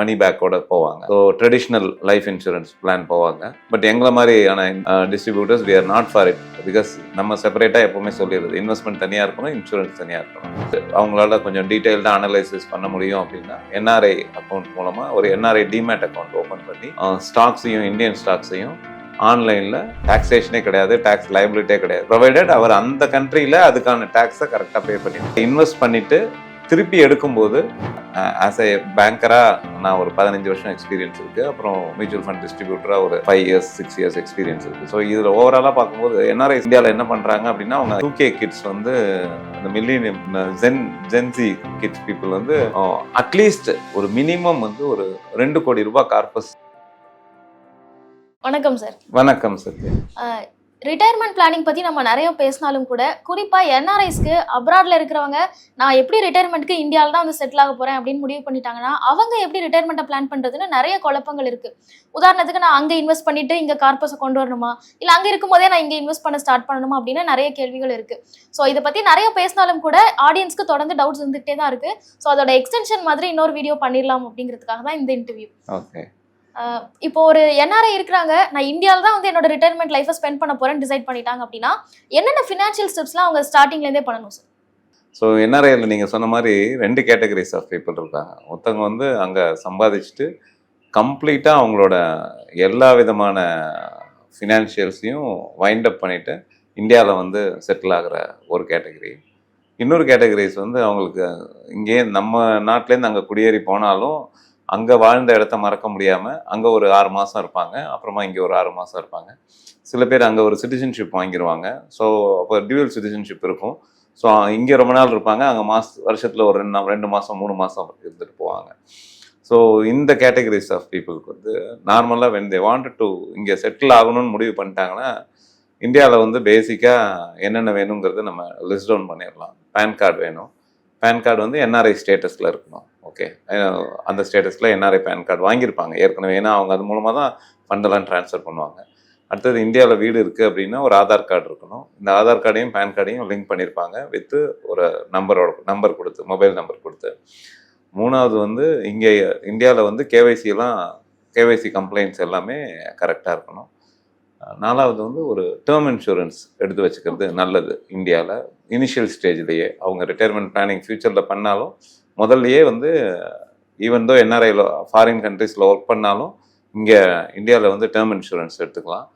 மணி பேக்கோட போவாங்க. So traditional life insurance plan போவாங்க. பட் எங்களை மாதிரியான distributors we are not for it because நம்ம செப்பரேட்டாக எப்பவுமே சொல்லிடுது இன்வெஸ்ட்மெண்ட் தனியாக இருக்கணும் இன்சூரன்ஸ் தனியாக இருக்கணும். அவங்களால கொஞ்சம் டீட்டெயில்டாக அனலைசிஸ் பண்ண முடியும் அப்படின்னா என்ஆர்ஐ அக்கௌண்ட் மூலமாக ஒரு என்ஆர்ஐ டிமேட் அக்கௌண்ட் ஓப்பன் பண்ணி ஸ்டாக்ஸையும் இந்தியன் ஸ்டாக்ஸையும் ஆன்லைனில் டாக்ஸேஷனே கிடையாது டேக்ஸ் லைபிலிட்டியே கிடையாது. ப்ரொவைடட் அவர் அந்த கண்ட்ரியில் அதுக்கான டேக்ஸை கரெக்டாக பே பண்ணி இன்வெஸ்ட் பண்ணிவிட்டு திருப்பி எடுக்கும்போது ஆஸ் ஏ பேங்கராக நான் ஒரு பதினஞ்சு வருஷம் எக்ஸ்பீரியன்ஸ் இருக்குது அப்புறம் மியூச்சுவல் ஃபண்ட் டிஸ்ட்ரிபியூட்டராக ஒரு five years six years experience இருக்குது ஸோ இதில் ஓவராலாக பார்க்கும்போது என்ஆர்ஐ இந்தியாவில் என்ன பண்ணுறாங்க அப்படின்னா அவங்க டூகே கிட்ஸ் வந்து அந்த millennium gen gen Z kids people வந்து அட்லீஸ்ட் ஒரு மினிமம் வந்து ஒரு ரெண்டு கோடி ரூபாய் கார்பஸ் வணக்கம் சார். வணக்கம் சார். ரிட்டையர்மெண்ட் பிளானிங் பத்தி நம்ம நிறைய பேசினாலும் கூட குறிப்பா என்ஆர்ஐஸ்க்கு அப்ராட்ல இருக்கிறவங்க நான் எப்படி ரிட்டையர்மெண்ட்க்கு இந்தியாவில் தான் வந்து செட்டில் ஆக போறேன் அப்படின்னு முடிவு பண்ணிட்டாங்கன்னா அவங்க எப்படி ரிட்டையர்மெண்ட்டை பிளான் பண்ணுறதுன்னு நிறைய குழப்பங்கள் இருக்கு. உதாரணத்துக்கு நான் அங்கே இன்வெஸ்ட் பண்ணிட்டு இங்க கார்பஸை கொண்டு வரணுமா? இல்ல அங்க இருக்கும்போதே நான் இங்கே இன்வெஸ்ட் பண்ண ஸ்டார்ட் பண்ணணுமா அப்படின்னு நிறைய கேள்விகள் இருக்கு. ஸோ இதை பத்தி நிறைய பேசினாலும் கூட ஆடியன்ஸ்க்கு தொடர்ந்து டவுட்ஸ் இருந்துகிட்டே தான் இருக்கு. ஸோ அதோட எக்ஸ்டென்ஷன் மாதிரி இன்னொரு வீடியோ பண்ணிடலாம் அப்படிங்கிறதுக்காக தான் இந்த இன்டர்வியூ ஓகே இப்போ ஒரு என்ஆர்ஐ இருக்கிறாங்க. நான் இந்தியாவில் தான் வந்து என்னோட ரிட்டையர்மெண்ட் லைஃப்பை ஸ்பெண்ட் பண்ண போறேன்னு டிசைட் பண்ணிட்டாங்க அப்படின்னா என்னென்ன ஃபினான்ஷியல் ஸ்டெப்ஸ்லாம் அவங்க ஸ்டார்டிங்லேருந்தே பண்ணணும் சார் ஸோ என்ஆர்ஐயில் நீங்கள் சொன்ன மாதிரி ரெண்டு கேட்டகரிஸ் ஆஃப் பீப்புள் இருக்காங்க. ஒருத்தவங்க வந்து அங்கே சம்பாதிச்சுட்டு கம்ப்ளீட்டாக அவங்களோட எல்லா விதமான ஃபினான்ஷியல்ஸையும் வைண்ட் அப் பண்ணிவிட்டு இந்தியாவில் வந்து செட்டில் ஆகிற ஒரு கேட்டகரி இன்னொரு கேட்டகரிஸ் வந்து அவங்களுக்கு இங்கேயே நம்ம நாட்டிலேருந்து அங்கே குடியேறி போனாலும் அங்கே வாழ்ந்த இடத்த மறக்க முடியாமல் அங்கே ஒரு ஆறு மாதம் இருப்பாங்க அப்புறமா இங்கே ஒரு ஆறு மாதம் இருப்பாங்க. சில பேர் அங்கே ஒரு சிட்டிசன்ஷிப் வாங்கிடுவாங்க ஸோ அப்போ டியூவல் சிட்டிசன்ஷிப் இருக்கும். ஸோ இங்கே ரொம்ப நாள் இருப்பாங்க. அங்கே மாச வருஷத்தில் ஒரு ரெண்டு ரெண்டு மாதம் மூணு மாதம் இருந்துட்டு போவாங்க. ஸோ இந்த கேட்டகரிஸ் ஆஃப் பீப்புளுக்கு வந்து நார்மலாக வென் தே வாண்டட் டு இங்கே செட்டில் ஆகணும்னு முடிவு பண்ணிட்டாங்கன்னா இந்தியாவில் வந்து பேசிக்காக என்னென்ன வேணுங்கிறத நம்ம லிஸ்ட் டவுன் பண்ணிடலாம். பேன் கார்டு வேணும். பேன் கார்டு வந்து என்ஆர்ஐ ஸ்டேட்டஸில் இருக்கணும். ஓகே அந்த ஸ்டேட்டஸில் என்ஆர்ஐ பேன் கார்டு வாங்கியிருப்பாங்க. ஏற்கனவே. ஏன்னா அவங்க அது மூலமாக தான் ஃபண்டெல்லாம் ட்ரான்ஸ்ஃபர் பண்ணுவாங்க. அடுத்தது இந்தியாவில் வீடு இருக்குது அப்படின்னா ஒரு ஆதார் கார்டு இருக்கணும். இந்த ஆதார் கார்டையும் பேன் கார்டையும் லிங்க் பண்ணியிருப்பாங்க வித்து ஒரு நம்பரோட நம்பர் கொடுத்து மொபைல் நம்பர் கொடுத்து. மூணாவது வந்து இங்கே இந்தியாவில் வந்து கேவைசி கேவைசி கம்ப்ளைண்ட்ஸ் எல்லாமே கரெக்டாக இருக்கணும். நாலாவது வந்து ஒரு டேர்ம் இன்சூரன்ஸ் எடுத்து வச்சுக்கிறது நல்லது இந்தியாவில். இனிஷியல் ஸ்டேஜ்லேயே அவங்க ரிட்டையர்மெண்ட் பிளானிங் ஃப்யூச்சரில் பண்ணாலும் முதல்லயே வந்து ஈவன் தோ என்ஆர்ஐயில் ஃபாரின் கண்ட்ரீஸில் ஒர்க் பண்ணாலும் இங்கே இந்தியாவில் வந்து டேர்ம் இன்சூரன்ஸ் எடுத்துக்கலாம்.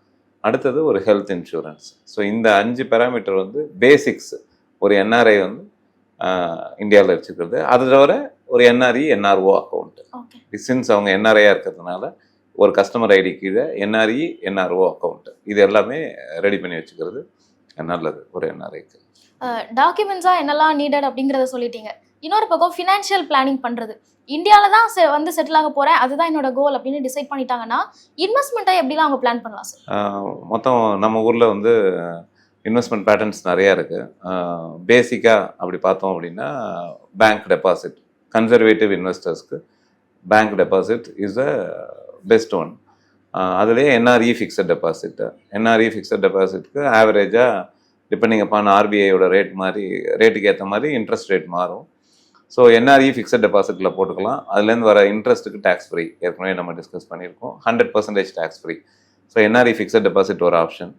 அடுத்தது ஒரு ஹெல்த் இன்சூரன்ஸ் ஸோ இந்த அஞ்சு பேராமீட்டர் வந்து பேசிக்ஸ் ஒரு என்ஆர்ஐ வந்து இந்தியாவில் வச்சுக்கிறது. அது தவிர ஒரு NRE NRO account okay since அவங்க என்ஆர்ஐயாக இருக்கிறதுனால ஒரு கஸ்டமர் ஐடி கீழே என்ஆர்இ என்ஆர்ஓ அக்கௌண்ட் இது எல்லாமே ரெடி பண்ணி வச்சுக்கிறது. நல்லது ஒரு என்ஆர்ஐக்கு டாக்குமெண்ட்ஸாக என்னெல்லாம் நீடட் அப்படிங்கிறத சொல்லிட்டீங்க. இன்னொரு பக்கம் ஃபினான்ஷியல் பிளானிங் பண்ணுறது இந்தியாவில் தான் செ வந்து செட்டில் ஆக போகிறேன் அதுதான் என்னோட கோல் அப்படின்னு டிசைட் பண்ணிட்டாங்கன்னா இன்வெஸ்ட்மெண்ட்டை எப்படிலாம் அவங்க பிளான் பண்ணலாம் சார் மொத்தம் நம்ம ஊரில் வந்து இன்வெஸ்ட்மெண்ட் பேட்டர்ன்ஸ் நிறையா இருக்குது பேசிக்காக அப்படி பார்த்தோம் அப்படின்னா bank deposit conservative இன்வெஸ்டர்ஸ்க்கு bank deposit is a best one அதுலேயே NRE fixed deposit NRE fixed டெபாசிட்க்கு ஆவரேஜாக டிபெண்டிங் அப்பான் ஆர்பிஐயோட ரேட் மாதிரி ரேட்டுக்கு ஏற்ற மாதிரி இன்ட்ரெஸ்ட் ரேட் மாறும். ஸோ என்ஆர்இ ஃபிக்ஸட் டெபாசிட்டில் போட்டுக்கலாம். அதுலேருந்து வர இன்ட்ரெஸ்ட்டுக்கு டேக்ஸ் ஃப்ரீ ஏற்கனவே நம்ம டிஸ்கஸ் பண்ணியிருக்கோம். Hundred percentage tax free so NRE fixed deposit ஒரு ஆப்ஷன்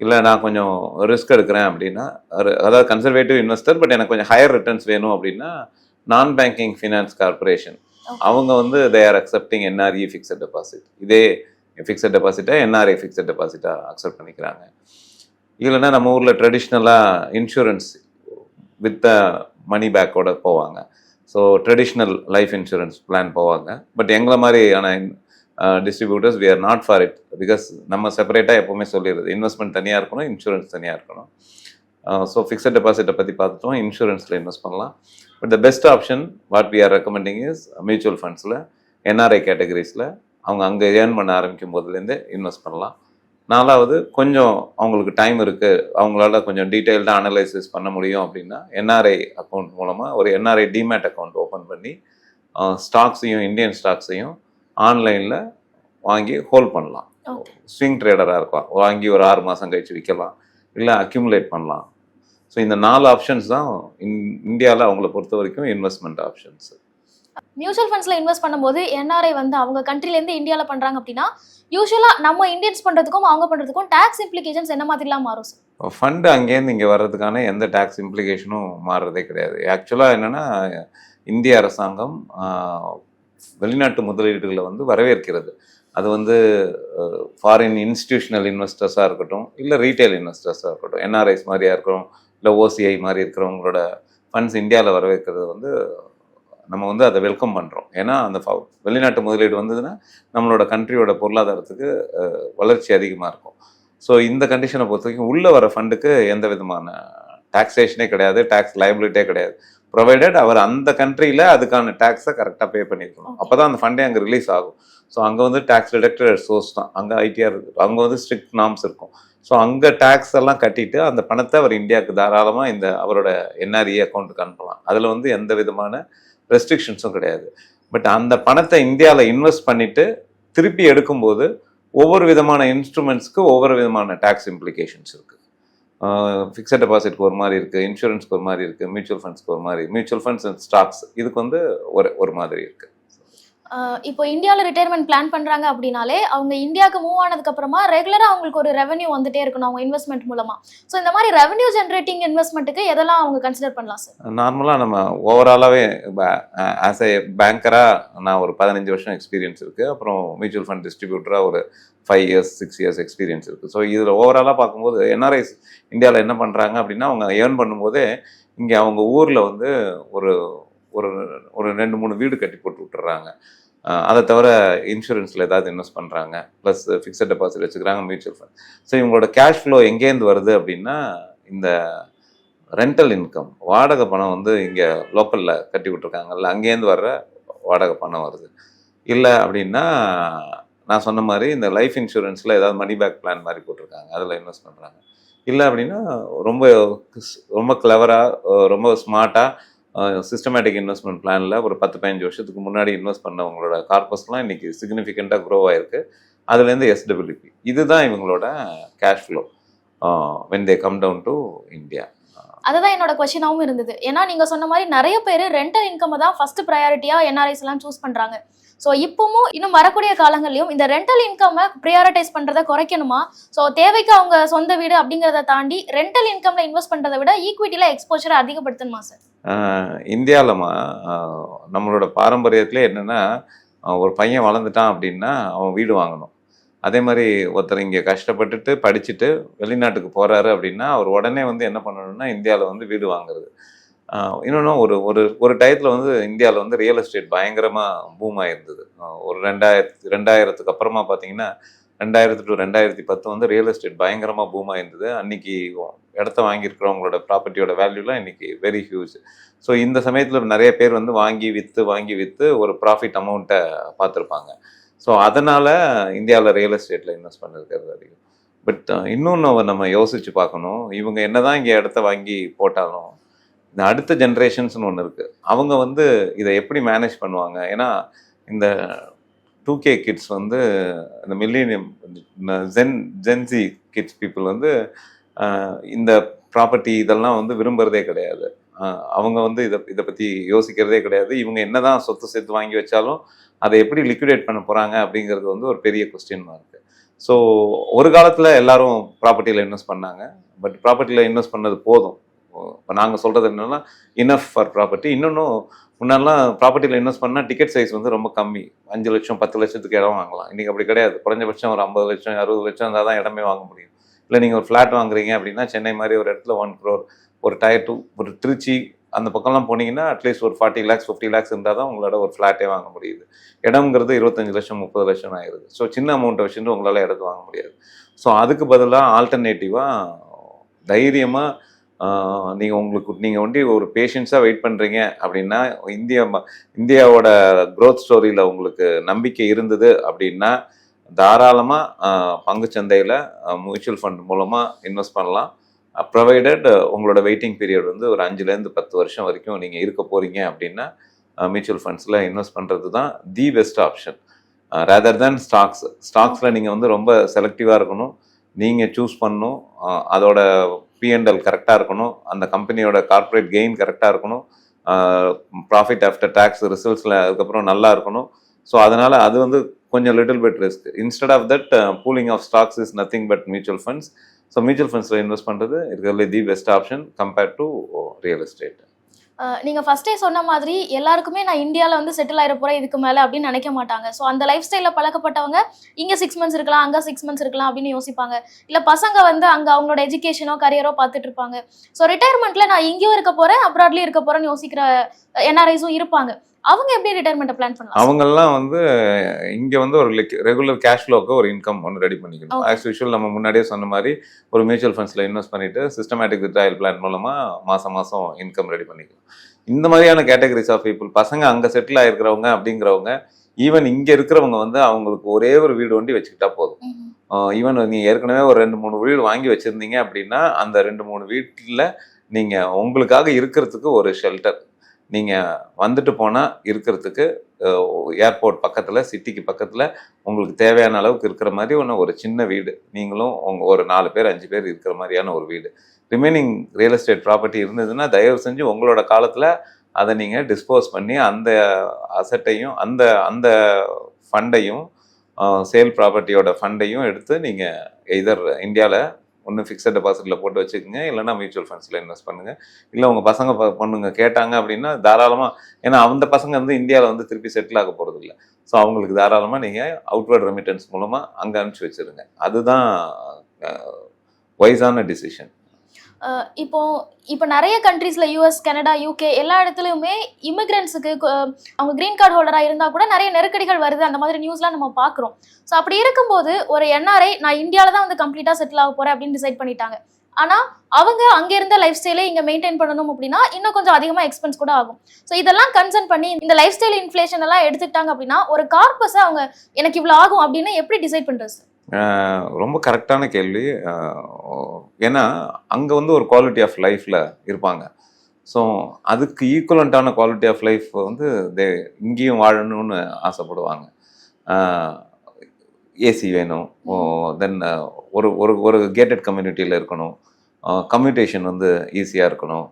இல்லை நான் கொஞ்சம் ரிஸ்க் எடுக்கிறேன் அப்படின்னா அதாவது கன்சர்வேட்டிவ் இன்வெஸ்டர் பட் எனக்கு கொஞ்சம் ஹையர் ரிட்டர்ன்ஸ் வேணும் அப்படின்னா நான் பேங்கிங் ஃபினான்ஸ் கார்பரேஷன் அவங்க வந்து they are accepting NRE fixed deposit இதே ஃபிக்ஸட் டெபாசிட்டை என்ஆர்ஐ ஃபிக்ஸட் டெபாசிட்டாக அக்செப்ட் பண்ணிக்கிறாங்க. இல்லைன்னா நம்ம ஊரில் ட்ரெடிஷ்னலாக இன்சூரன்ஸ் வித் மணி பேக்கோட போவாங்க. So traditional life insurance plan போவாங்க. பட் எங்களை மாதிரியான distributors we are not for it because நம்ம செப்பரேட்டாக எப்போவுமே சொல்லிடுறது. இன்வெஸ்ட்மெண்ட் தனியாக இருக்கணும் இன்சூரன்ஸ் தனியாக இருக்கணும். ஸோ ஃபிக்ஸட் டெபாசிட்டை பற்றி பார்த்துட்டோம். இன்சூரன்ஸில் இன்வெஸ்ட் பண்ணலாம். But the best option what we are recommending is mutual ஃபண்ட்ஸில் NRI கேட்டகரிஸில் அவங்க அங்கே ஏர்ன் பண்ண ஆரம்பிக்கும் போதுலேருந்து இன்வெஸ்ட் பண்ணலாம். நாலாவது கொஞ்சம் அவங்களுக்கு டைம் இருக்குது அவங்களால கொஞ்சம் டீட்டெயில்டாக அனலைசிஸ் பண்ண முடியும் அப்படின்னா என்ஆர்ஐ அக்கௌண்ட் மூலமாக ஒரு என்ஆர்ஐ டிமேட் அக்கௌண்ட் ஓப்பன் பண்ணி ஸ்டாக்ஸையும் இந்தியன் ஸ்டாக்ஸையும் ஆன்லைனில் வாங்கி ஹோல்ட் பண்ணலாம். ஸ்விங் ட்ரேடராக இருக்கலாம். வாங்கி ஒரு ஆறு மாதம் கழிச்சு விற்கலாம். இல்லை அக்யூமுலேட் பண்ணலாம். ஸோ இந்த நாலு ஆப்ஷன்ஸ் தான் இந்தியாவில் அவங்கள பொறுத்த வரைக்கும் இன்வெஸ்ட்மெண்ட் ஆப்ஷன்ஸ் மியூச்சுவல் ஃபண்ட்ஸில் இன்வெஸ்ட் பண்ணும்போது என்ஆர்ஐ வந்து அவங்க கண்ட்ரிலேருந்து இந்தியாவில் பண்ணுறாங்க அப்படின்னா யூஸ்வலாக நம்ம இந்தியன்ஸ் பண்ணுறதுக்கும் அவங்க பண்ணுறதுக்கும் டேக்ஸ் இம்ப்ளிகேஷன்ஸ் என்ன மாதிரிலாம் மாறும் சார் ஃபண்டு அங்கேருந்து இங்கே வர்றதுக்கான எந்த டேக்ஸ் இம்ப்ளிகேஷனும் மாறுறதே கிடையாது. ஆக்சுவலாக என்னென்னா இந்திய அரசாங்கம் வெளிநாட்டு முதலீடுகளை வந்து வரவேற்கிறது. அது வந்து ஃபாரின் இன்ஸ்டிடியூஷனல் இன்வெஸ்டர்ஸாக இருக்கட்டும் இல்லை ரீட்டைல் இன்வெஸ்டர்ஸாக இருக்கட்டும் என்ஆர்ஐஸ் மாதிரியாக இருக்கட்டும் இல்லை ஓசிஐ மாதிரி இருக்கிறவங்களோட ஃபண்ட்ஸ் இந்தியாவில் வரவேற்கிறது வந்து நம்ம வந்து அதை வெல்கம் பண்ணுறோம் ஏன்னா அந்த வெளிநாட்டு முதலீடு வந்ததுன்னா நம்மளோட கண்ட்ரியோட பொருளாதாரத்துக்கு வளர்ச்சி அதிகமாக இருக்கும். ஸோ இந்த கண்டிஷனை பொறுத்த வரைக்கும் உள்ளே வர ஃபண்டுக்கு எந்த விதமான டாக்ஸேஷனே கிடையாது டேக்ஸ் லைபிலிட்டே கிடையாது. ப்ரொவைடட் அவர் அந்த கண்ட்ரியில் அதுக்கான டேக்ஸை கரெக்டாக பே பண்ணியிருக்கணும் அப்போ தான் அந்த ஃபண்டே அங்கே ரிலீஸ் ஆகும். ஸோ அங்கே வந்து டேக்ஸ் டிடக்டட் சோர்ஸ் தான். அங்கே ஐடிஆர் இருக்கு. அங்கே வந்து ஸ்ட்ரிக்ட் நார்ம்ஸ் இருக்கும். ஸோ அங்கே டேக்ஸ் எல்லாம் கட்டிட்டு அந்த பணத்தை அவர் இந்தியாவுக்கு தாராளமாக இந்த அவரோட என்ஆர்இ அக்கௌண்ட்டுக்கு அனுப்பலாம். அதில் வந்து எந்த விதமான ரெஸ்ட்ரிக்ஷன்ஸும் கிடையாது. பட் அந்த பணத்தை இந்தியாவில் இன்வெஸ்ட் பண்ணிவிட்டு திருப்பி எடுக்கும்போது ஒவ்வொரு விதமான இன்ஸ்ட்ருமெண்ட்ஸ்க்கு ஒவ்வொரு விதமான டேக்ஸ் இம்ப்ளிகேஷன்ஸ் இருக்குது ஃபிக்ஸட் டெபாசிட்க்கு ஒரு மாதிரி இருக்குது இன்சூரன்ஸ்க்கு ஒரு மாதிரி இருக்குது மியூச்சுவல் ஃபண்ட்ஸ்க்கு ஒரு மாதிரி மியூச்சுவல் ஃபண்ட்ஸ் அண்ட் ஸ்டாக்ஸ் இதுக்கு வந்து ஒரு ஒரு மாதிரி இருக்குது இப்போ இந்தியாவில் ரிட்டையர்மெண்ட் பிளான் பண்ணுறாங்க அப்படின்னாலே அவங்க இந்தியாவுக்கு மூவ் ஆனதுக்கு அப்புறமா அவங்களுக்கு ஒரு ரெவன்யூ வந்துட்டே இருக்கணும் அவங்க இன்வெஸ்ட்மெண்ட் மூலமாக ஸோ இந்த மாதிரி ரெவன்யூ ஜென்ரேட்டிங் இன்வெஸ்ட்மெண்ட்டுக்கு எதெல்லாம் அவங்க கன்சிடர் பண்ணலாம் சார் நார்மலாக நம்ம ஓவராலாகவே ஆஸ் ஏ பேங்கராக நான் ஒரு பதினஞ்சு வருஷம் எக்ஸ்பீரியன்ஸ் இருக்குது அப்புறம் மியூச்சுவல் ஃபண்ட் டிஸ்ட்ரிபியூட்டராக ஒரு five years six years experience இருக்குது ஸோ இதில் ஓவராலாக பார்க்கும்போது என்ஆர்ஐஸ் இந்தியாவில் என்ன பண்ணுறாங்க அப்படின்னா அவங்க ஏர்ன் பண்ணும்போதே இங்கே அவங்க ஊரில் வந்து ஒரு ஒரு ஒரு ரெண்டு மூணு வீடு கட்டி போட்டு விட்டுறாங்க. அதை தவிர இன்சூரன்ஸில் ஏதாவது இன்வெஸ்ட் பண்ணுறாங்க ப்ளஸ் ஃபிக்ஸட் டெபாசிட் வச்சுக்கிறாங்க மியூச்சுவல் ஃபண்ட் ஸோ இவங்களோட கேஷ் ஃப்ளோ எங்கேருந்து வருது அப்படின்னா இந்த ரெண்டல் இன்கம் வாடகை பணம் வந்து இங்கே லோக்கலில் கட்டி விட்ருக்காங்கல்ல அங்கேருந்து வர்ற வாடகை பணம் வருது. இல்லை அப்படின்னா நான் சொன்ன மாதிரி இந்த லைஃப் இன்சூரன்ஸில் ஏதாவது மணி பேக் பிளான் மாதிரி போட்டிருக்காங்க அதில் இன்வெஸ்ட் பண்ணுறாங்க இல்லை அப்படின்னா ரொம்ப ரொம்ப கிளவராக ரொம்ப ஸ்மார்ட்டாக சிஸ்டமேட்டிக் இன்வெஸ்ட்மெண்ட் பிளானில் ஒரு பத்து பதினஞ்சு வருஷத்துக்கு முன்னாடி இன்வெஸ்ட் பண்ணவங்களோட கார்பஸ்லாம் இன்னைக்கு சிக்னிஃபிகண்ட்டாக க்ரோ ஆயிருக்கு. அதுலேருந்து எஸ்டபிள்யூபி இதுதான் இவங்களோட cash flow when they come down to India அதுதான் என்னோட கொஸ்டினாவும் இருந்தது. ஏன்னா நீங்கள் சொன்ன மாதிரி நிறைய பேர் ரெண்டல் இன்கம் தான் ஃபர்ஸ்ட் ப்ரையாரிட்டியாக என்ஆர்ஐஸ் எல்லாம் சூஸ் பண்ணுறாங்க ஸோ இப்பவும் இன்னும் வரக்கூடிய காலங்கள்லயும் இந்த ரெண்டல் இன்கம்மை ப்ரியாரிட்டைஸ் பண்ணுறதை குறைக்கணுமா? ஸோ தேவைக்கு அவங்க சொந்த வீடு அப்படிங்கிறத தாண்டி ரெண்டல் இன்கம்ல இன்வெஸ்ட் பண்ணுறதை விட ஈக்விட்டியில் எக்ஸ்போஷரை அதிகப்படுத்தணுமா சார் இந்தியாவில்மா நம்மளோட பாரம்பரியத்திலே என்னென்னா ஒரு பையன் வளர்ந்துட்டான் அப்படின்னா அவன் வீடு வாங்கணும். அதே மாதிரி ஒருத்தர் இங்கே கஷ்டப்பட்டுட்டு படிச்சுட்டு வெளிநாட்டுக்கு போகிறாரு அப்படின்னா அவர் உடனே வந்து என்ன பண்ணணும்னா இந்தியாவில் வந்து வீடு வாங்குறது. இன்னொன்று ஒரு ஒரு ஒரு டயத்தில் வந்து இந்தியாவில் வந்து ரியல் எஸ்டேட் பயங்கரமாக பூம் ஆயிருந்தது. ஒரு ரெண்டாயிரத்து ரெண்டாயிரத்துக்கு அப்புறமா பார்த்தீங்கன்னா ரெண்டாயிரத்து டு ரெண்டாயிரத்தி பத்து வந்து ரியல் எஸ்டேட் பயங்கரமாக பூம் ஆயிருந்தது. அன்னைக்கு இடத்த வாங்கியிருக்கிறவங்களோட ப்ராப்பர்ட்டியோட வேல்யூலாம் இன்னைக்கு வெரி ஹியூஜ் ஸோ இந்த சமயத்தில் நிறைய பேர் வந்து வாங்கி விற்று வாங்கி விற்று ஒரு ப்ராஃபிட் அமௌண்ட்டை பார்த்துருப்பாங்க ஸோ அதனால் இந்தியாவில் ரியல் எஸ்டேட்டில் இன்வெஸ்ட் பண்ணிருக்கிறது அதிகம். பட் இன்னொன்று நம்ம யோசிச்சு பார்க்கணும். இவங்க என்னதான் இங்கே இடத்த வாங்கி போட்டாலும் இந்த அடுத்த ஜென்ரேஷன்ஸ்னு ஒன்று இருக்குது அவங்க வந்து இதை எப்படி மேனேஜ் பண்ணுவாங்க? ஏன்னா இந்த டூ கே கிட்ஸ் வந்து இந்த millennium gen gen Z kids people வந்து இந்த ப்ராப்பர்ட்டி இதெல்லாம் வந்து விரும்புகிறதே கிடையாது. அவங்க வந்து இதை இதை பற்றி யோசிக்கிறதே கிடையாது. இவங்க என்னதான் சொத்து சேர்த்து வாங்கி வச்சாலும் அதை எப்படி லிக்விடேட் பண்ண போகிறாங்க அப்படிங்கிறது வந்து ஒரு பெரிய கொஸ்டின் இருக்குது ஸோ ஒரு காலத்தில் எல்லாரும் ப்ராப்பர்ட்டியில் இன்வெஸ்ட் பண்ணாங்க. பட் ப்ராப்பர்ட்டியில் இன்வெஸ்ட் பண்ணது போதும். இப்போ நாங்கள் சொல்கிறது என்னென்னா இனஃப் ஃபார் ப்ராப்பர்ட்டி இன்னொன்றும் முன்னாடிலாம் ப்ராப்பர்ட்டியில் இன்வெஸ்ட் பண்ணால் டிக்கெட் சைஸ் வந்து ரொம்ப கம்மி. அஞ்சு லட்சம் பத்து லட்சத்துக்கு இடம் வாங்கலாம். இன்றைக்கி அப்படி கிடையாது. குறைஞ்சபட்சம் ஒரு ஐம்பது லட்சம் அறுபது லட்சம் இருந்தால் தான் இடமே வாங்க முடியும். இல்லை நீங்கள் ஒரு ஃப்ளாட் வாங்குறீங்க அப்படின்னா சென்னை மாதிரி ஒரு இடத்துல ஒன் க்ரோர் ஒரு டயர் டூ ஒரு திருச்சி அந்த பக்கம்லாம் போனீங்கன்னா அட்லீஸ்ட் ஒரு ஃபார்ட்டி லேக்ஸ் ஃபிஃப்டி லேக்ஸ் இருந்தால் தான் உங்களோட ஒரு ஃப்ளாட்டே வாங்க முடியுது. இடம்ங்கிறது இருபத்தஞ்சு லட்சம் முப்பது லட்சம் ஆயிருது. ஸோ சின்ன அமௌண்ட்டை வச்சுட்டு உங்களால் இடத்து வாங்க முடியாது. ஸோ அதுக்கு பதிலாக ஆல்டர்னேட்டிவாக தைரியமாக நீங்கள் உங்களுக்கு நீங்கள் வந்து ஒரு பேஷன்ஸாக வெயிட் பண்ணுறீங்க அப்படின்னா இந்தியா ம- இந்தியாவோட க்ரோத் ஸ்டோரியில் உங்களுக்கு நம்பிக்கை இருந்தது அப்படின்னா தாராளமாக பங்குச்சந்தையில் மியூச்சுவல் ஃபண்ட் மூலமாக இன்வெஸ்ட் பண்ணலாம். ப்ரொவைடட் உங்களோட வெயிட்டிங் பீரியட் வந்து ஒரு அஞ்சுலேருந்து பத்து வருஷம் வரைக்கும் நீங்கள் இருக்க போகிறீங்க அப்படின்னா மியூச்சுவல் ஃபண்ட்ஸில் இன்வெஸ்ட் பண்ணுறது தான் the best option rather than stocks ஸ்டாக்ஸில் நீங்கள் வந்து ரொம்ப செலக்டிவாக இருக்கணும். நீங்கள் சூஸ் பண்ணணும். அதோட பிஎன்எல் கரெக்டாக இருக்கணும். அந்த கம்பெனியோட கார்ப்பரேட் கெயின் கரெக்டாக இருக்கணும். ப்ராஃபிட் ஆஃப்டர் டேக்ஸ் ரிசல்ட்ஸில் அதுக்கப்புறம் நல்லா இருக்கணும். ஸோ அதனால் அது வந்து கொஞ்சம் little bit risk instead of that pooling of stocks is nothing but mutual funds so mutual ஃபண்ட்ஸில் invest பண்ணுறது இருக்கிறதுல the best option compared to real estate நீங்கள் ஃபஸ்ட்டே சொன்ன மாதிரி எல்லாருக்குமே நான் இந்தியாவில் வந்து செட்டில் ஆகிட போகிறேன் இதுக்கு மேலே அப்படின்னு நினைக்க மாட்டாங்க. ஸோ அந்த லைஃப் ஸ்டைலில் பழக்கப்பட்டவங்க இங்கே சிக்ஸ் மந்த்ஸ் இருக்கலாம் அங்கே சிக்ஸ் மந்த்ஸ் இருக்கலாம் அப்படின்னு யோசிப்பாங்க. இல்லை பசங்க வந்து அங்கே அவங்களோட எஜுகேஷனோ கரியரோ பார்த்துட்டு இருப்பாங்க. ஸோ ரிட்டையர்மெண்ட்டில் நான் இங்கேயும் இருக்க போகிறேன் அப்ராட்லேயும் இருக்க போகிறேன்னு யோசிக்கிற என்ஆர்ஐஸும் இருப்பாங்க. அவங்க எப்படி ரிட்டையர்மெண்ட் பிளான் பண்ணலாம்? அவங்கெல்லாம் வந்து இங்கே வந்து ஒரு ரெகுலர் கேஷ் ஃப்ளோக்கு ஒரு இன்கம் ஒன்று ரெடி பண்ணிக்கணும். ஆஸ் யூஷுவல் நம்ம முன்னாடியே சொன்ன மாதிரி ஒரு மியூச்சுவல் ஃபண்ட்ஸில் இன்வெஸ்ட் பண்ணிட்டு சிஸ்டமேட்டிக் வித்ராயல் பிளான் மூலமாக மாதம் மாதம் இன்கம் ரெடி பண்ணிக்கலாம். இந்த மாதிரியான கேட்டகரிஸ் ஆஃப் பீப்புள் பசங்க அங்கே செட்டில் ஆயிருக்கிறவங்க அப்படிங்கிறவங்க ஈவன் இங்கே இருக்கிறவங்க வந்து அவங்களுக்கு ஒரே ஒரு வீடு வண்டி வச்சுக்கிட்டா போதும். ஈவன் நீங்கள் ஏற்கனவே ஒரு ரெண்டு மூணு வீடு வாங்கி வச்சுருந்தீங்க அப்படின்னா அந்த ரெண்டு மூணு வீட்டில் நீங்கள் உங்களுக்காக இருக்கிறதுக்கு ஒரு ஷெல்டர் நீங்கள் வந்துட்டு போனால் இருக்கிறதுக்கு ஏர்போர்ட் பக்கத்தில் சிட்டிக்கு பக்கத்தில் உங்களுக்கு தேவையான அளவுக்கு இருக்கிற மாதிரி ஒன்று ஒரு சின்ன வீடு. நீங்களும் உங்கள் ஒரு நாலு பேர் அஞ்சு பேர் இருக்கிற மாதிரியான ஒரு வீடு. ரிமைனிங் ரியல் எஸ்டேட் ப்ராப்பர்ட்டி இருந்ததுன்னா தயவு செஞ்சு உங்களோட காலத்தில் அதை நீங்கள் டிஸ்போஸ் பண்ணி அந்த அசட்டையும் அந்த அந்த ஃபண்டையும் சேல் ப்ராப்பர்ட்டியோட ஃபண்டையும் எடுத்து நீங்கள் எதர் இந்தியாவில் ஒன்று ஃபிக்ஸட் டெபாசிட்டில் போட்டு வச்சுக்கோங்க. இல்லைன்னா மியூச்சுவல் ஃபண்ட்ஸில் இன்வெஸ்ட் பண்ணுங்கள் இல்லை உங்கள் பசங்க பண்ணுங்க கேட்டாங்க அப்படின்னா தாராளமாக ஏன்னா அந்த பசங்க வந்து இந்தியாவில் வந்து திருப்பி செட்டில் ஆக போகிறது இல்லை ஸோ அவங்களுக்கு தாராளமாக நீங்கள் அவுட்வேர்ட் ரெமிட்டன்ஸ் மூலமாக அங்கே அனுப்பிச்சி வச்சுருங்க. அதுதான் வைஸான டிசிஷன் இப்போ இப்போ நிறைய கண்ட்ரீஸில் யூஎஸ் கனடா யூகே எல்லா இடத்துலையுமே இமிக்ரெண்ட்ஸுக்கு அவங்க கிரீன் கார்டு ஹோல்டராக இருந்தால் கூட நிறைய நெருக்கடிகள் வருது. அந்த மாதிரி நியூஸ்லாம் நம்ம பார்க்குறோம். ஸோ அப்படி இருக்கும்போது ஒரு என்ஆர்ஐ நான் இந்தியாவில் தான் வந்து கம்ப்ளீட்டாக செட்டில் ஆக போகிறேன் அப்படின்னு டிசைட் பண்ணிட்டாங்க. ஆனால் அவங்க அங்கே இருந்த லைஃப் ஸ்டைலே இங்கே மெயின்டைன் பண்ணணும் அப்படின்னா இன்னும் கொஞ்சம் அதிகமாக எக்ஸ்பென்ஸ் கூட ஆகும். ஸோ இதெல்லாம் கன்சர்ன் பண்ணி இந்த லைஃப் ஸ்டைல் இன்ஃப்ளேஷன் எல்லாம் எடுத்துக்கிட்டாங்க அப்படின்னா ஒரு கார்பஸை அவங்க எனக்கு இவ்வளோ ஆகும் அப்படின்னு எப்படி டிசைட் பண்ணுறது ரொம்ப கரெக்டான கேள்வி. ஏன்னா அங்கே வந்து ஒரு குவாலிட்டி ஆஃப் லைஃப்பில் இருப்பாங்க. ஸோ அதுக்கு ஈக்குவலண்ட்டான குவாலிட்டி ஆஃப் லைஃப் வந்து தே இங்கேயும் வாழணும்னு ஆசைப்படுவாங்க. ஏசி வேணும். தென் ஒரு ஒரு ஒரு கேட்டட் கம்யூனிட்டியில் இருக்கணும். கம்யூனிகேஷன் வந்து ஈஸியாக இருக்கணும்.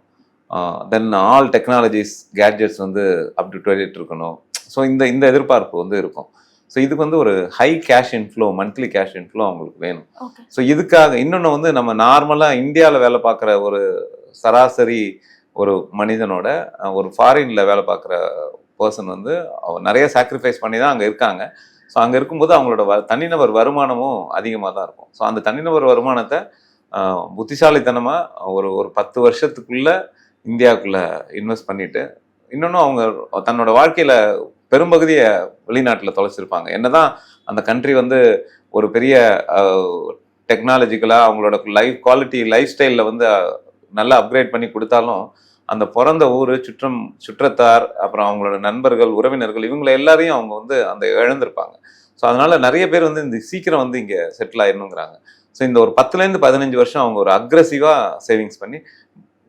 தென் ஆல் டெக்னாலஜிஸ் கேட்ஜெட்ஸ் வந்து அப் டு டுவெலிட் இருக்கணும். ஸோ இந்த இந்த எதிர்பார்ப்பு வந்து இருக்கும். ஸோ இதுக்கு வந்து ஒரு high cash inflow monthly cash inflow அவங்களுக்கு வேணும். ஸோ இதுக்காக இன்னொன்று வந்து நம்ம நார்மலாக இந்தியாவில் வேலை பார்க்குற ஒரு சராசரி ஒரு மனிதனோட ஒரு ஃபாரினில் வேலை பார்க்குற பர்சன் வந்து நிறைய சாக்ரிஃபைஸ் பண்ணி தான் அங்கே இருக்காங்க. ஸோ அங்கே இருக்கும்போது அவங்களோட வ தனிநபர் வருமானமும் அதிகமாக தான் இருக்கும். ஸோ அந்த தனிநபர் வருமானத்தை புத்திசாலித்தனமாக ஒரு ஒரு பத்து வருஷத்துக்குள்ள இந்தியாவுக்குள்ள இன்வெஸ்ட் பண்ணிட்டு இன்னொன்று அவங்க தன்னோட வாழ்க்கையில பெரும்பகுதியை வெளிநாட்டில் தொலைச்சிருப்பாங்க. என்னதான் அந்த கண்ட்ரி வந்து ஒரு பெரிய டெக்னாலஜிக்கலாக அவங்களோட லைஃப் குவாலிட்டி லைஃப் ஸ்டைலில் வந்து நல்லா அப்கிரேட் பண்ணி கொடுத்தாலும் அந்த பிறந்த ஊர் சுற்றம் சுற்றத்தார் அப்புறம் அவங்களோட நண்பர்கள் உறவினர்கள் இவங்களை எல்லாரையும் அவங்க வந்து அந்த இழந்திருப்பாங்க. ஸோ அதனால நிறைய பேர் வந்து இந்த சீக்கிரம் வந்து இங்கே செட்டில் ஆயிடணுங்கிறாங்க. ஸோ இந்த ஒரு பத்துலேருந்து பதினஞ்சு வருஷம் அவங்க ஒரு அக்ரஸிவாக சேவிங்ஸ் பண்ணி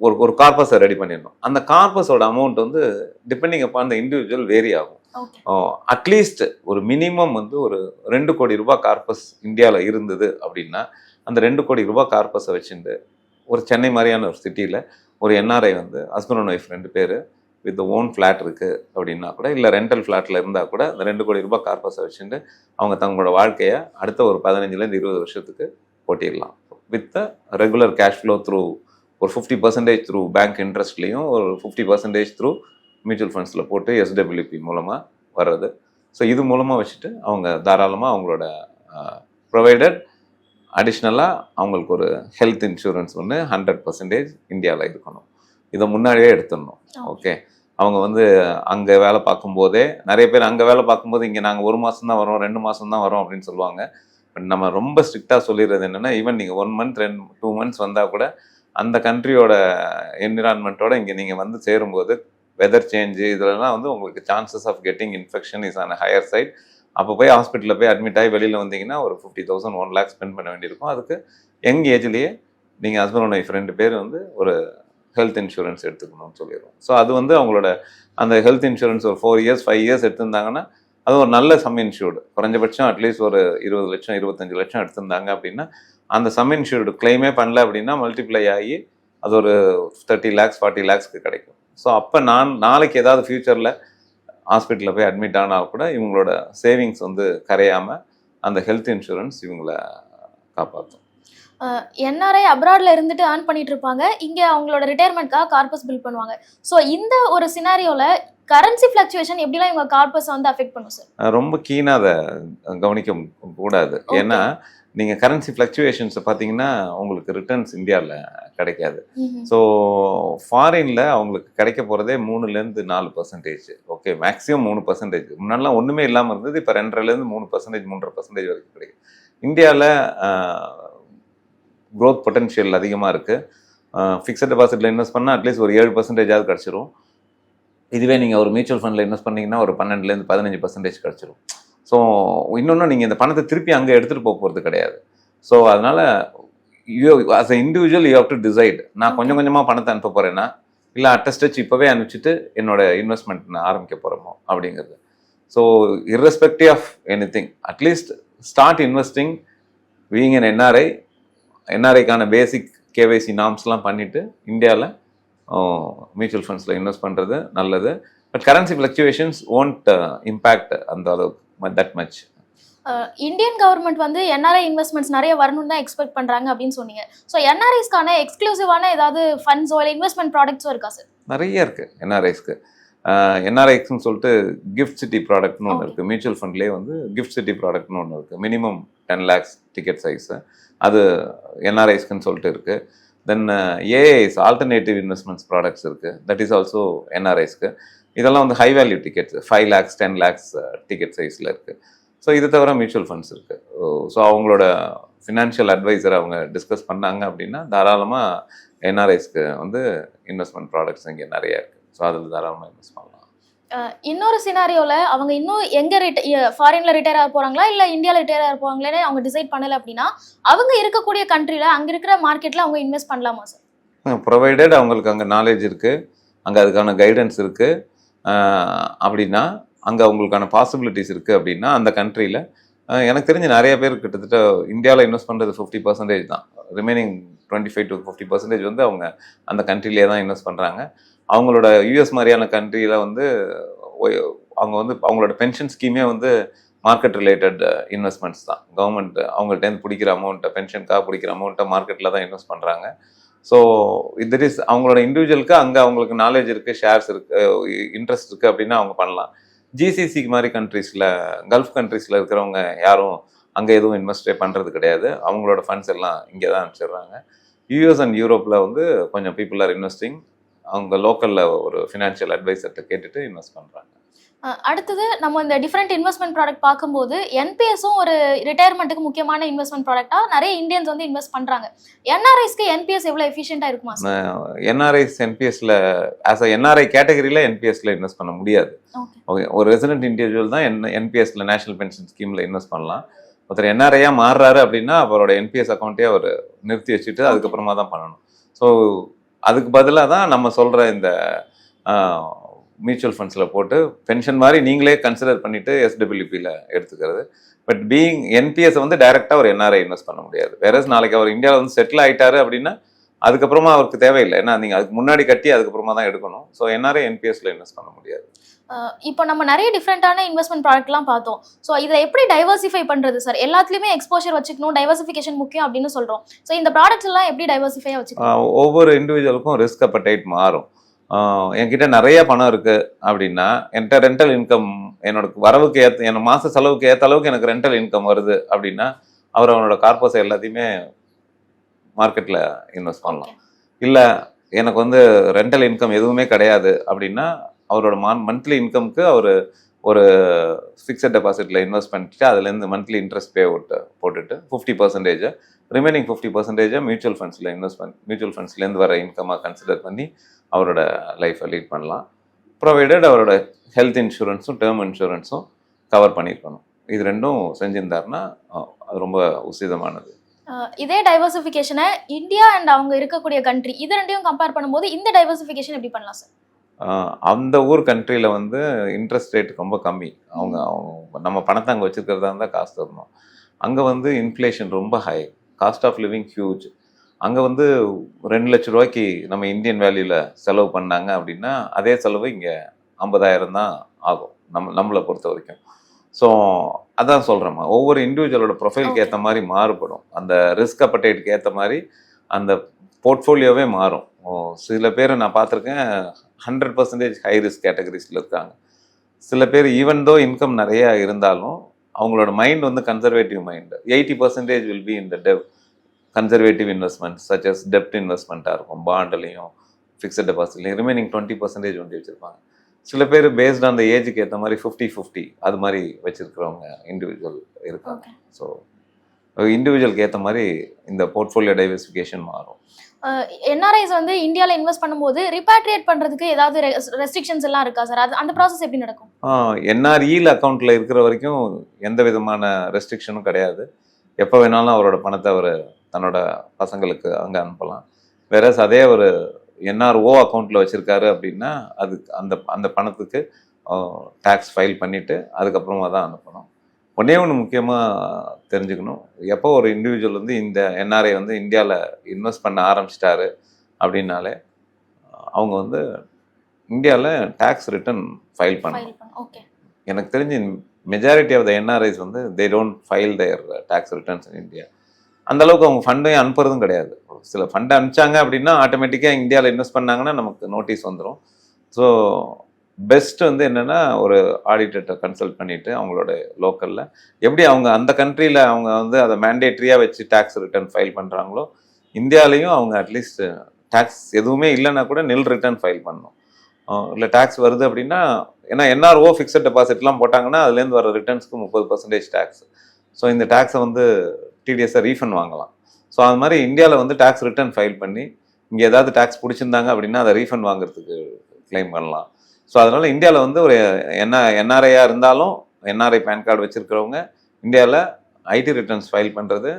ஒரு ஒரு கார்பஸை ரெடி பண்ணிடணும். அந்த கார்பஸோட அமௌண்ட் வந்து டிபெண்டிங் அப்பான் அந்த இண்டிவிஜுவல் வேரி ஆகும். அட்லீஸ்ட் ஒரு மினிமம் வந்து ஒரு ரெண்டு கோடி ரூபாய் கார்பஸ் இந்தியாவில் இருந்தது அப்படின்னா அந்த ரெண்டு கோடி ரூபாய் கார்பஸை வச்சுட்டு ஒரு சென்னை மாதிரியான ஒரு சிட்டியில் ஒரு என்ஆர்ஐ வந்து ஹஸ்பண்ட் அண்ட் ஒய்ஃப் ரெண்டு பேர் வித் ஓன் ஃப்ளாட் இருக்குது அப்படின்னா கூட இல்லை ரெண்டல் ஃப்ளாட்டில் இருந்தால் கூட அந்த ரெண்டு கோடி ரூபாய் கார்பஸை வச்சுட்டு அவங்க தங்களோட வாழ்க்கையை அடுத்த ஒரு பதினஞ்சுலேருந்து இருபது வருஷத்துக்கு போட்டிடலாம் with regular cash flow through ஒரு ஃபிஃப்டி பர்சன்டேஜ் த்ரூ பேங்க் இன்ட்ரெஸ்ட்லேயும் ஒரு ஃபிஃப்டி பர்சன்டேஜ் த்ரூ மியூச்சுவல் ஃபண்ட்ஸில் போட்டு எஸ்டபிள்யூபி மூலமாக வர்றது. ஸோ இது மூலமாக வச்சுட்டு அவங்க தாராளமாக அவங்களோட ப்ரொவைடட் அடிஷ்னலாக அவங்களுக்கு ஒரு ஹெல்த் இன்சூரன்ஸ் ஒன்று ஹண்ட்ரட் பர்சன்டேஜ் இந்தியாவில் இருக்கணும். இதை முன்னாடியே எடுத்துடணும். ஓகே அவங்க வந்து அங்கே வேலை பார்க்கும்போதே நிறைய பேர் அங்கே வேலை பார்க்கும்போது இங்கே நாங்கள் ஒரு மாதம் தான் வரோம் ரெண்டு மாதம் தான் வரோம் அப்படின்னு சொல்லுவாங்க. பட் நம்ம ரொம்ப ஸ்ட்ரிக்டாக சொல்லிடுறது என்னென்னா ஈவன் நீங்கள் ஒன் மந்த் ரெண்டு டூ மந்த்ஸ் வந்தால் கூட அந்த கண்ட்ரியோட என்விரான்மெண்ட்டோட இங்கே நீங்கள் வந்து சேரும்போது வெதர் சேஞ்சு இதெல்லாம் வந்து உங்களுக்கு chances of getting infection is on higher side அப்போ போய் ஹாஸ்பிட்டலில் போய் அட்மிட் ஆகி வெளியில் வந்தீங்கன்னா ஒரு fifty thousand one lakh spend பண்ண வேண்டியிருக்கும். அதுக்கு யங் ஏஜ்லேயே நீங்கள் ஹஸ்பண்ட் அண்ட் ஒய்ஃப் ரெண்டு பேர் வந்து ஒரு ஹெல்த் இன்சூரன்ஸ் எடுத்துக்கணும்னு சொல்லிடுவோம் ஸோ அது வந்து அவங்களோட அந்த ஹெல்த் இன்சூரன்ஸ் ஒரு ஃபோர் இயர்ஸ் ஃபைவ் இயர்ஸ் எடுத்திருந்தாங்கன்னா அது ஒரு நல்ல சம் இன்சூர்டு குறைஞ்சபட்சம் அட்லீஸ்ட் ஒரு இருபது லட்சம் இருபத்தஞ்சு லட்சம் எடுத்திருந்தாங்க அப்படின்னா அந்த சம் இன்சூர்டு கிளைமே பண்ணல அப்படின்னா மல்டிப்ளை ஆகி அது ஒரு தேர்ட்டி லேக்ஸ் ஃபார்ட்டி லேக்ஸ்க்கு கிடைக்கும். ஸோ அப்போ நான் நாளைக்கு ஏதாவது ஃப்யூச்சரில் ஹாஸ்பிட்டலில் போய் அட்மிட் ஆனால் கூட இவங்களோட சேவிங்ஸ் வந்து கரையாமல் அந்த ஹெல்த் இன்சூரன்ஸ் இவங்கள காப்பாற்றும் என்ஆர்ஐ அப்ராட்ல இருந்துட்டு ஏர்ன் பண்ணிட்டு இருப்பாங்க. இங்க அவங்களோட ரிட்டையர்மெண்ட்காக கார்பஸ் பில்ட் பண்ணுவாங்க. ஸோ இந்த ஒரு சினாரியோல கரன்சி ஃபிளக்சுவேஷன் எப்படிலாம் இவங்க கார்பஸ் வந்து அஃபெக்ட் பண்ணும் சார் ரொம்ப கீனாக அதை கவனிக்க கூடாது. ஏன்னா நீங்கள் கரன்சி ஃப்ளக்சுவேஷன்ஸை பார்த்தீங்கன்னா உங்களுக்கு ரிட்டர்ன்ஸ் இந்தியாவில் கிடைக்காது. ஸோ ஃபாரினில் அவங்களுக்கு கிடைக்க போகிறதே மூணுலேருந்து நாலு பர்சன்டேஜ் ஓகே மேக்ஸிமம் மூணு பர்சன்டேஜ் முன்னாடிலாம் ஒன்றுமே இல்லாமல் இருந்தது இப்போ ரெண்டரைலேருந்து மூணு பர்சன்டேஜ் மூன்றரை பர்சன்டேஜ் வரைக்கும் கிடைக்கும் இந்தியாவில் க்ரோத் பொட்டன்ஷியல் அதிகமாக இருக்குது ஃபிக்ஸட் டெபாசிட்டில் இன்வெஸ்ட் பண்ணால் அட்லீஸ்ட் ஒரு ஏழு பர்சன்டேஜாவது கிடச்சிரும். இதுவே நீங்கள் ஒரு மியூச்சுவல் ஃபண்டில் இன்வெஸ்ட் பண்ணீங்கன்னா ஒரு பன்னெண்டுலேருந்து பதினஞ்சு பர்சன்டேஜ் கிடச்சிரும். ஸோ இன்னொன்று நீங்கள் இந்த பணத்தை திருப்பி அங்கே எடுத்துகிட்டு போக போகிறது கிடையாது. ஸோ அதனால் you as a individual you have to decide நான் கொஞ்சம் கொஞ்சமாக பணத்தை அனுப்ப போகிறேன்னா இல்லை அட்டஸ்டச் இப்போவே அனுப்பிச்சிட்டு என்னோட இன்வெஸ்ட்மெண்ட் நான் ஆரம்பிக்க போகிறோமோ அப்படிங்கிறது. So irrespective of any thing at least start investing being an NRI என்ஆர்ஐக்கான basic KYC நாம்ஸ்லாம் பண்ணிவிட்டு இந்தியாவில் மியூச்சுவல் ஃபண்ட்ஸில் இன்வெஸ்ட் பண்ணுறது நல்லது. But currency fluctuations won't impact அந்த அளவுக்கு. தட் மச் இந்தியன் கவர்மெண்ட் வந்து என்ஆர்ஐ இன்வெஸ்ட்மெண்ட்ஸ் நிறைய வரணும்னு தான் எக்ஸ்பெக்ட் பண்றாங்க அப்படின்னு சொன்னீங்க. ஸோ என்ஆர்ஐஸ்க்கான எக்ஸ்க்ளூசிவான ஏதாவது ஃபண்ட்ஸோ இல்லை இன்வெஸ்ட்மெண்ட் ப்ராடக்ட்ஸோ இருக்கா சார் நிறைய இருக்கு என்ஆர்ஐஸ்க்கு என்ஆர்ஐஸ்ன்னு சொல்லிட்டு கிஃப்ட் சிட்டி ப்ராடக்ட்னு ஒன்று. இருக்குது மியூச்சுவல் ஃபண்ட்லேயே வந்து கிஃப்ட் சிட்டி ப்ராடக்ட்னு ஒன்று இருக்குது minimum ten lakhs ticket size அது என்ஆர்ஐஸ்க்குன்னு சொல்லிட்டு இருக்குது then AIs alternative investments products இருக்குது தட் இஸ் ஆல்சோ என்ஆர்ஐஸ்க்கு இதெல்லாம் வந்து high value tickets five lakhs ten lakhs ticket சைஸில் இருக்குது ஸோ இது தவிர மியூச்சுவல் ஃபண்ட்ஸ் இருக்குது ஸோ அவங்களோட ஃபினான்ஷியல் அட்வைசர் அவங்க டிஸ்கஸ் பண்ணாங்க அப்படின்னா தாராளமாக என்ஆர்ஐஸ்க்கு வந்து இன்வெஸ்ட்மெண்ட் ப்ராடக்ட்ஸ் இங்கே நிறைய இருக்குது ஸோ அதில் தாராளமாக இன்வெஸ்ட் பண்ணலாம். இன்னொரு சினாரியோல அவங்க இன்னும் எங்க ஃபாரின்ல ரிட்டையர் ஆக போறாங்களா? இல்ல இந்தியால ரிட்டையர் ஆக போறாங்களேன்னு அவங்க டிசைட் பண்ணல அப்படின்னா அவங்க இருக்கக்கூடிய கண்ட்ரில அங்க இருக்கிற மார்க்கெட்ல அவங்க இன்வெஸ்ட் பண்ணலாமா சார் ப்ரொவைடட் அவங்களுக்கு அங்கே நாலேஜ் இருக்குது அங்கே அதுக்கான கைடன்ஸ் இருக்குது அப்படின்னா அங்கே அவங்களுக்கான பாசிபிலிட்டிஸ் இருக்குது அப்படின்னா அந்த கண்ட்ரியில் எனக்கு தெரிஞ்சு நிறைய பேர் கிட்டத்தட்ட இந்தியாவில் இன்வெஸ்ட் பண்ணுறது ஃபிஃப்டி பர்சன்டேஜ் தான். Remaining twenty five to fifty percentage வந்து அவங்க அந்த கண்ட்ரிலே தான் இன்வெஸ்ட் பண்ணுறாங்க அவங்களோட யூஎஸ் மாதிரியான கண்ட்ரியில் வந்து அவங்க வந்து அவங்களோட பென்ஷன் ஸ்கீமே வந்து மார்க்கெட் ரிலேட்டட் இன்வெஸ்ட்மெண்ட்ஸ் தான். கவர்மெண்ட் அவங்கள்ட்டேருந்து பிடிக்கிற அமௌண்ட்டை பென்ஷனுக்காக பிடிக்கிற அமௌண்ட்டை மார்க்கெட்டில் தான் இன்வெஸ்ட் பண்ணுறாங்க ஸோ இட் இஸ் அவங்களோட இண்டிவிஜுவலுக்கு அங்கே அவங்களுக்கு நாலேஜ் இருக்குது ஷேர்ஸ் இருக்குது இன்ட்ரெஸ்ட் இருக்குது அப்படின்னா அவங்க பண்ணலாம். ஜிசிசி மாதிரி கண்ட்ரீஸில் கல்ஃப் கண்ட்ரீஸில் இருக்கிறவங்க யாரும் அங்கே எதுவும் இன்வெஸ்டே பண்ணுறது கிடையாது. அவங்களோட ஃபண்ட்ஸ் எல்லாம் இங்கே தான் அனுப்பிச்சிடுறாங்க. யூஎஸ் அண்ட் யூரோப்பில் வந்து கொஞ்சம் பீப்புள் ஆர் இன்வெஸ்டிங் அவங்க லோக்கலில் ஒரு ஃபினான்ஷியல் அட்வைசர்கிட்ட கேட்டுட்டு இன்வெஸ்ட் பண்ணுறாங்க அடுத்தது நம்ம இந்த டிஃப்ரெண்ட் இன்வெஸ்ட்மெண்ட் ப்ராடக்ட் பார்க்கும்போது என்பிஎஸும் ஒரு ரிட்டையர்மெண்ட்டுக்கு முக்கியமான இன்வெஸ்ட்மெண்ட் ப்ராடக்ட்டா நிறைய இந்தியன்ஸ் வந்து இன்வெஸ்ட் பண்றாங்க. என்ஆர்ஐஸ்க்கு என்பிஎஸ் எவ்வளவு எஃபிஷியண்டா இருக்குமா என்ஆர்ஐஸ் என்பிஎஸ்ல ஆஸ் அ என்ஆர்ஐ கேட்டகரியில் என்பிஎஸ்ல இன்வெஸ்ட் பண்ண முடியாது. ஓகே ஒரு ரெசிடென்ட் இண்டிவிஜுவல் தான் என் என்பிஎஸ்ல நேஷனல் பென்ஷன் ஸ்கீம்ல இன்வெஸ்ட் பண்ணலாம். ஒருத்தர் என்ஆர்ஐயா மாறுறாரு அப்படின்னா அவரோட என்பிஎஸ் அக்கௌண்ட்டே அவர் நிறுத்தி வச்சுட்டு அதுக்கப்புறமா தான் பண்ணணும். ஸோ அதுக்கு பதிலாக தான் நம்ம சொல்ற இந்த மியூச்சுவல் ஃபண்ட்ஸில் போட்டு பென்ஷன் மாதிரி நீங்களே கன்சிடர் பண்ணிட்டு எஸ்டபிள்யூபியில் எடுத்துக்கிறது. பட் பீயிங் என்பிஎஸ் வந்து டைரெக்டாக ஒரு என்ஆர்ஐ இன்வெஸ்ட் பண்ண முடியாது. வேற நாளைக்கு அவர் இந்தியாவில் வந்து செட்டில் ஆயிட்டாரு அப்படின்னா அதுக்கப்புறமா அவருக்கு தேவையில்லை. ஏன்னா நீங்கள் அதுக்கு முன்னாடி கட்டி அதுக்கப்புறமா தான் எடுக்கணும். ஸோ என்ஆர்ஐ என்பிஎஸ்ல இன்வெஸ்ட் பண்ண முடியாது. இப்போ நம்ம நிறைய டிஃப்ரெண்டான இன்வெஸ்ட்மெண்ட் ப்ராடக்ட்லாம் பார்த்தோம். ஸோ இதை எப்படி டைவர்சிஃபை பண்றது சார் எல்லாத்துலயுமே எக்ஸ்போஷர் வச்சுக்கணும் டைவர்சிஃபிகேஷன் முக்கியம் அப்படின்னு சொல்றோம். ஸோ இந்த ப்ராடக்ட்ஸ் எல்லாம் எப்படி டைவர்சிஃபையா வச்சுக்கணும்? ஒவ்வொரு இண்டிவிஜுவலுக்கும் ரிஸ்க் அப்படைட் மாறும். என்கிட்ட நிறைய பணம் இருக்கு அப்படின்னா என்கிட்ட ரெண்டல் இன்கம் என்னோட வரவுக்கு ஏற்ற என் மாச செலவுக்கு ஏற்ற அளவுக்கு எனக்கு ரெண்டல் இன்கம் வருது அப்படின்னா அவர் அவனோட கார்பஸை எல்லாத்தையுமே மார்க்கெட்ல இன்வெஸ்ட் பண்ணலாம். இல்லை எனக்கு வந்து ரெண்டல் இன்கம் எதுவுமே கிடையாது அப்படின்னா அவரோட மான் மந்த்லி இன்கம்க்கு அவர் ஒரு ஃபிக்ஸட் டெபாசிட்ல இன்வெஸ்ட் பண்ணிட்டு அதுலேருந்து மந்த்லி இன்ட்ரெஸ்ட் பே அவுட் போட்டுட்டு ஃபிஃப்டி பர்சன்டேஜ் ரிமைனிங் ஃபிஃப்டி பர்சன்டேஜை மியூச்சுவல் ஃபண்ட்ஸில் இன்வெஸ்ட் பண்ணி மியூச்சுவல் ஃபண்ட்ஸ்லேருந்து வர இன்கமாக கன்சிடர் பண்ணி அவரோட லைஃப்பை லீட் பண்ணலாம். ப்ரொவைடட் அவரோட ஹெல்த் இன்சூரன்ஸும் டேர்ம் இன்சூரன்ஸும் கவர் பண்ணியிருக்கணும். இது ரெண்டும் செஞ்சிருந்தாருன்னா அது ரொம்ப உசிதமானது. இதே டைவர்சிஃபிகேஷனை இந்தியா அண்ட் அவங்க இருக்கக்கூடிய கண்ட்ரி இது ரெண்டையும் கம்பேர் பண்ணும்போது இந்த டைவர்சிஃபிகேஷன் எப்படி பண்ணலாம் சார் அந்த ஊர் கண்ட்ரியில் வந்து இன்ட்ரெஸ்ட் ரேட் ரொம்ப கம்மி. அவங்க அவங்க நம்ம பணத்தை அங்கே வச்சுருக்கிறதா இருந்தால் காசு தரணும். அங்கே வந்து இன்ஃப்ளேஷன் ரொம்ப high cost of living huge அங்கே வந்து ரெண்டு லட்ச ரூபாய்க்கு நம்ம இந்தியன் வேல்யூல செலவு பண்ணாங்க அப்படின்னா அதே செலவு இங்கே ஐம்பதாயிரம் தான் ஆகும் நம்ம நம்மளை பொறுத்த வரைக்கும். ஸோ அதான் சொல்கிறேம்மா ஒவ்வொரு இண்டிவிஜுவலோட ப்ரொஃபைலுக்கு. ஏற்ற மாதிரி மாறுபடும். அந்த ரிஸ்க் அப்படைட்டுக்கு ஏற்ற மாதிரி அந்த போர்ட்ஃபோலியோவே மாறும். சில பேர் நான் பார்த்துருக்கேன் ஹண்ட்ரட் பர்சன்டேஜ் ஹை ரிஸ்க் கேட்டகரிஸில் இருக்காங்க. சில பேர் ஈவன் தோ இன்கம் நிறைய இருந்தாலும் அவங்களோட மைண்ட் வந்து conservative mind eighty percentage will be இந்த debt conservative investment such as டெப்ட் இன்வெஸ்ட்மெண்ட்டாக இருக்கும் பாண்ட்லையும் ஃபிக்ஸட் டெபாசிட்லையும் ரிமைனிங் டுவெண்ட்டி பர்சன்டேஜ் ஒண்டி வச்சுருப்பாங்க. சில பேர் பேஸ்ட் அந்த ஏஜுக்கு ஏற்ற மாதிரி ஃபிஃப்டி ஃபிஃப்டி அது மாதிரி வச்சுருக்கிறவங்க இண்டிவிஜுவல் இருக்காங்க. ஸோ இண்டிவிஜுவலுக்கு ஏற்ற மாதிரி இந்த போர்ட்ஃபோலியோ டைவர்சிஃபிகேஷன் மாறும். என்ஆர்ஐஸ் வந்து இந்தியால இன்வெஸ்ட் பண்ணும்போது ரிப்பாட்ரியேட் பண்றதுக்கு ஏதாவது ரெஸ்ட்ரிக்ஷன்ஸ் எல்லாம் இருக்கா சார் அது அந்த ப்ராசஸ் எப்படி நடக்கும்? என்ஆர்இல அக்கௌண்ட்டில் இருக்கிற வரைக்கும் எந்த விதமான ரெஸ்ட்ரிக்ஷனும் கிடையாது. எப்போ வேணாலும் அவரோட பணத்தை அவர் தன்னோட பசங்களுக்கு அங்கே அனுப்பலாம். வேற அதே ஒரு என்ஆர்ஓ அக்கௌண்ட்டில் வச்சுருக்காரு அப்படின்னா அது அந்த அந்த பணத்துக்கு டேக்ஸ் ஃபைல் பண்ணிவிட்டு அதுக்கப்புறமா தான் அனுப்பணும். ஒன்றே ஒன்று முக்கியமாக தெரிஞ்சுக்கணும். எப்போ ஒரு இண்டிவிஜுவல் வந்து இந்த என்ஆர்ஐ வந்து இந்தியாவில் இன்வெஸ்ட் பண்ண ஆரம்பிச்சிட்டாரு அப்படின்னாலே அவங்க வந்து இந்தியாவில் டேக்ஸ் ரிட்டர்ன் ஃபைல் பண்ணணும். எனக்கு தெரிஞ்சு மெஜாரிட்டி ஆஃப் த என்ஆர்ஐஸ் வந்து they don't file their tax returns in India அந்த அளவுக்கு அவங்க ஃபண்டையும் அனுப்புறதும் கிடையாது. சில ஃபண்டை அனுப்பிச்சாங்க அப்படின்னா ஆட்டோமேட்டிக்காக இந்தியாவில் இன்வெஸ்ட் பண்ணாங்கன்னா நமக்கு நோட்டீஸ் வந்துடும் ஸோ பெஸ்ட் வந்து என்னென்னா ஒரு ஆடிட்டர்கிட்ட கன்சல்ட் பண்ணிவிட்டு அவங்களோட லோக்கலில் எப்படி அவங்க அந்த கண்ட்ரியில் அவங்க வந்து அதை மேண்டேட்ரியாக வச்சு டேக்ஸ் ரிட்டர்ன் ஃபைல் பண்ணுறாங்களோ இந்தியாலையும் அவங்க அட்லீஸ்ட் டேக்ஸ் எதுவுமே இல்லைன்னா கூட நில் ரிட்டர்ன் ஃபைல் பண்ணணும். இல்லை டேக்ஸ் வருது அப்படின்னா ஏன்னா என்ஆர்ஓ ஃபிக்ஸட் டெபாசிட்லாம் போட்டாங்கன்னா அதுலேருந்து வர ரிட்டர்ன்ஸ்க்கு முப்பது பர்சன்டேஜ் டேக்ஸ் ஸோ இந்த டேக்ஸை வந்து டிடிஎஸ்ஸை ரீஃபண்ட் வாங்கலாம். ஸோ அது மாதிரி இந்தியாவில் வந்து டேக்ஸ் ரிட்டர்ன் ஃபைல் பண்ணி இங்கே ஏதாவது டேக்ஸ் பிடிச்சிருந்தாங்க அப்படின்னா அதை ரீஃபண்ட் வாங்குறதுக்கு க்ளைம் பண்ணலாம். ஸோ அதனால இந்தியாவில் வந்து ஒரு என்ன என்ஆர்ஐயாக இருந்தாலும் என்ஆர்ஐ பேன் கார்டு வச்சிருக்கிறவங்க இந்தியாவில் ஐடி ரிட்டர்ன்ஸ் ஃபைல் பண்ணுறது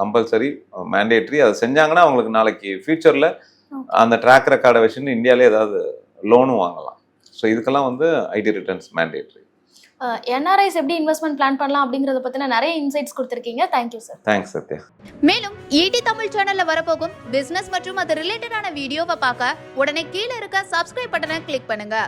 கம்பல்சரி மேண்டேட்ரி அதை செஞ்சாங்கன்னா அவங்களுக்கு நாளைக்கு ஃபியூச்சரில் அந்த ட்ராக் ரெக்கார்டை வச்சுன்னு இந்தியாவிலே ஏதாவது லோனும் வாங்கலாம். ஸோ இதுக்கெல்லாம் வந்து ஐடி ரிட்டர்ன்ஸ் மேண்டேட்ரி என்ஆர்ஐஸ் எப்படி இன்வெஸ்ட்மெண்ட் பிளான் பண்ணலாம் அப்படிங்கறத பத்தின நிறைய இன்சைட்ஸ் கொடுத்துருக்கீங்க. தேங்க்யூ சார் தேங்க்ஸ் சத்யா மேலும் ஈடி தமிழ் சேனல்ல வரப்போகும் பிசினஸ் மற்றும் அது ரிலேட்டடான வீடியோவை பார்க்க உடனே கீழே இருக்க சப்ஸ்கிரைப் பட்டனை கிளிக் பண்ணுங்க.